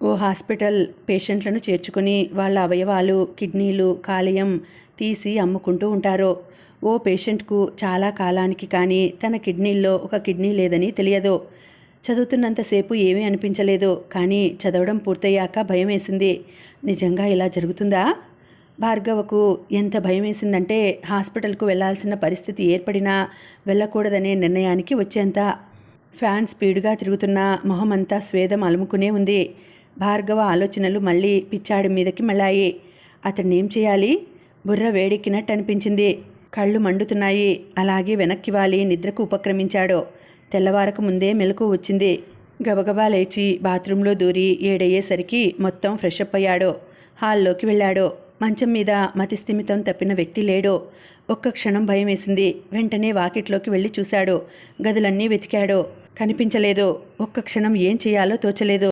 ఓ hospital పేషెంట్లను చేర్చుకుని వాళ్ళ అవయవాలు కిడ్నీలు కాలేయం తీసి అమ్ముకుంటూ ఉంటారు. ఓ పేషెంట్కు చాలా కాలానికి కానీ తన కిడ్నీల్లో ఒక కిడ్నీ లేదని తెలియదు. చదువుతున్నంతసేపు ఏమీ అనిపించలేదు. కానీ చదవడం పూర్తయ్యాక భయం వేసింది. నిజంగా ఇలా జరుగుతుందా? భార్గవకు ఎంత భయం వేసిందంటే హాస్పిటల్కు వెళ్ళాల్సిన పరిస్థితి ఏర్పడినా వెళ్ళకూడదనే నిర్ణయానికి వచ్చేంత. ఫ్యాన్ స్పీడ్గా తిరుగుతున్న మొహమంతా స్వేదం అలుముకునే ఉంది. భార్గవ ఆలోచనలు మళ్ళీ పిచ్చాడి మీదకి మళ్ళాయి. అతన్ని ఏం చేయాలి? బుర్ర వేడెక్కినట్టు అనిపించింది. కళ్ళు మండుతున్నాయి. అలాగే వెనక్కి వాలి నిద్రకు ఉపక్రమించాడు. తెల్లవారకు ముందే మెలకు వచ్చింది. గబగబా లేచి బాత్రూంలో దూరి ఏడయ్యేసరికి మొత్తం ఫ్రెష్ అప్ అయ్యాడు. హాల్లోకి వెళ్ళాడు. మంచం మీద మతిస్థిమితం తప్పిన వ్యక్తి లేడు. ఒక్క క్షణం భయం వేసింది. వెంటనే వాకిట్లోకి వెళ్ళి చూశాడు. గదులన్నీ వెతికాడు. కనిపించలేదు. ఒక్క క్షణం ఏం చేయాలో తోచలేదు.